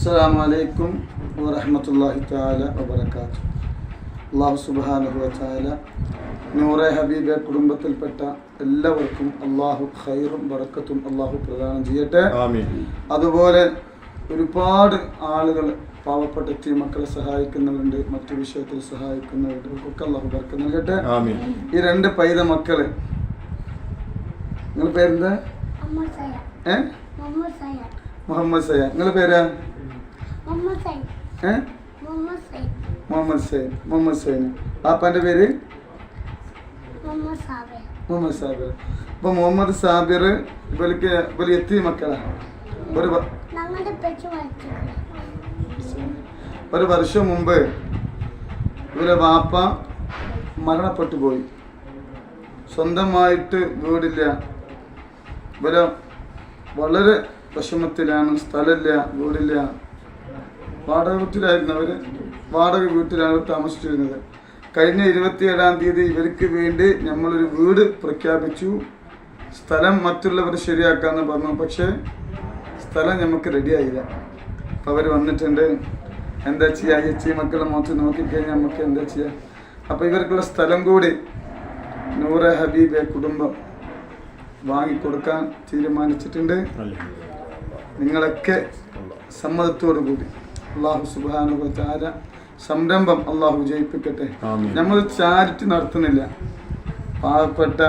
അസ്സാം വലൈക്കും വറഹമത്തല്ലാഹി താല വബർക്കാത്തു അള്ളാഹു സുബാനുഹു വതആല നൂറെ ഹബീബെ കുടുംബത്തിൽപ്പെട്ട എല്ലാവർക്കും അള്ളാഹു ഖൈറും ബറക്കത്തും അള്ളാഹു പ്രദാനം ചെയ്യട്ടെ. ആമീൻ. അതുപോലെ ഒരുപാട് ആളുകൾ പാവപ്പെട്ട എത്തിയ മക്കളെ സഹായിക്കുന്നവരുണ്ട് മറ്റു വിഷയത്തിൽ സഹായിക്കുന്നവരുണ്ട്. ഒക്കെ അള്ളാഹു ബർക്ക് നൽകട്ടെ. ആമീൻ. ഈ രണ്ട് പൈത മക്കൾ നിങ്ങൾ പേരെന്താ? ഏ? മുഹമ്മദ് സയ്യ നിങ്ങളെ പേരാ? ഏ? മുഹമ്മദ് സൈൻ. മുഹമ്മദ് സൈൻ. പാപ്പാന്റെ പേര്? മുഹമ്മദ് സാബിർ. അപ്പോൾ മുഹമ്മദ് സാബിർ ഇവർക്ക് ഇവർ എത്തി മക്കളാണ് ഒരു ഒരു വർഷം മുമ്പ് ഇവരെ വാപ്പ മരണപ്പെട്ടു പോയി. സ്വന്തമായിട്ട് വീടില്ല. ഇവരെ വളരെ വിഷമത്തിലാണ് സ്ഥലമില്ല വീടില്ല. വാടക വീട്ടിലായിരുന്നു അവർ വാടക വീട്ടിലാണ് താമസിച്ചിരുന്നത്. കഴിഞ്ഞ ഇരുപത്തിയേഴാം തീയതി ഇവർക്ക് വേണ്ടി നമ്മളൊരു വീട് പ്രഖ്യാപിച്ചു. സ്ഥലം മറ്റുള്ളവർ ശരിയാക്കാമെന്ന് പറഞ്ഞു. പക്ഷേ സ്ഥലം നമുക്ക് റെഡിയായില്ല. അപ്പോൾ അവർ വന്നിട്ടുണ്ട്. എന്താ ചെയ്യുക അയച്ചി മക്കളെ മുഖത്ത് നോക്കിക്കഴിഞ്ഞാൽ നമുക്ക് എന്താ ചെയ്യുക അപ്പോൾ ഇവർക്കുള്ള സ്ഥലം കൂടി നൂറ ഹബീബെ കുടുംബം വാങ്ങിക്കൊടുക്കാൻ തീരുമാനിച്ചിട്ടുണ്ട്. നിങ്ങളൊക്കെ സമ്മതത്തോടു കൂടി അള്ളാഹു സുബാന സംരംഭം അള്ളാഹു ജയിപ്പിക്കട്ടെ. ആമീൻ. നമ്മൾ ചാരിറ്റി നടത്തുന്നില്ല. പാവപ്പെട്ട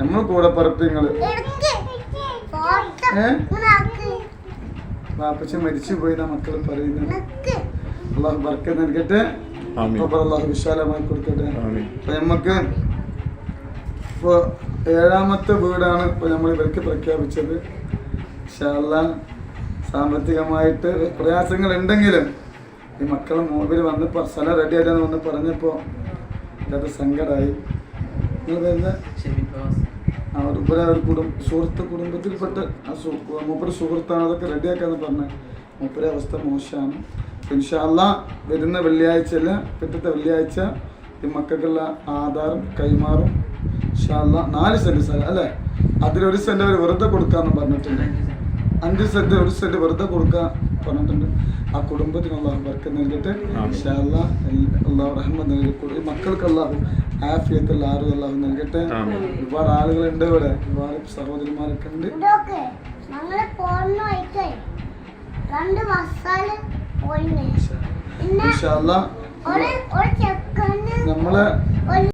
നമ്മൾ കൂടെ പറപ്പിങ്ങൾ ഏ? പാപ്പച്ച മരിച്ചു പോയി മക്കൾ പറയുന്നത്. ഉണക്ക് അള്ളാഹു ബർക്ക നൽകട്ടെ. അള്ളാഹു വിശാലമായി കൊടുക്കട്ടെ. ആമീൻ. അപ്പൊ നമുക്ക് ഇപ്പൊ ഏഴാമത്തെ വീടാണ് ഇപ്പൊ നമ്മൾ ഇവർക്ക് പ്രഖ്യാപിച്ചത് ഇൻഷാല്ല സാമ്പത്തികമായിട്ട് പ്രയാസങ്ങൾ ഉണ്ടെങ്കിലും ഈ മക്കളെ മുമ്പിൽ വന്ന് സ്ഥലം റെഡി ആയിട്ടാന്ന് വന്ന് പറഞ്ഞപ്പോൾ ഇതൊക്കെ സങ്കടമായി വരുന്ന അവർ കുടും സുഹൃത്ത് കുടുംബത്തിൽപ്പെട്ട് ആ മൂപ്പര് സുഹൃത്താണ് അതൊക്കെ റെഡിയാക്കാന്ന് പറഞ്ഞത് മൂപ്പര അവസ്ഥ മോശമാണ്. ഇൻഷാല്ല വരുന്ന വെള്ളിയാഴ്ചയിൽ പിറ്റത്തെ വെള്ളിയാഴ്ച ഈ മക്കൾക്കുള്ള ആധാരം കൈമാറും. ഇൻഷാല്ല നാല് സെന്റ് സ്ഥലം അല്ലേ? അതിലൊരു സെന്റ് അവർ വെറുതെ കൊടുക്കാമെന്ന് പറഞ്ഞിട്ടുണ്ട്. അഞ്ച് സെന്റ് ഒരു സെന്റ് വെറുതെ കൊടുക്കാൻ പറഞ്ഞിട്ടുണ്ട്. ആ കുടുംബത്തിന് വർക്ക് നേരിട്ട് അള്ളാഹു റഹ്മത്ത് നൽകി ഈ മക്കൾക്ക് അള്ളാഹു ആഫിയത്തുള്ള ആരും അള്ളാഹു നൽകട്ടെ. ഒരുപാട് ആളുകളുണ്ട് ഇവിടെ. ഒരുപാട് സഹോദരിമാരൊക്കെ ഉണ്ട്. നമ്മളെ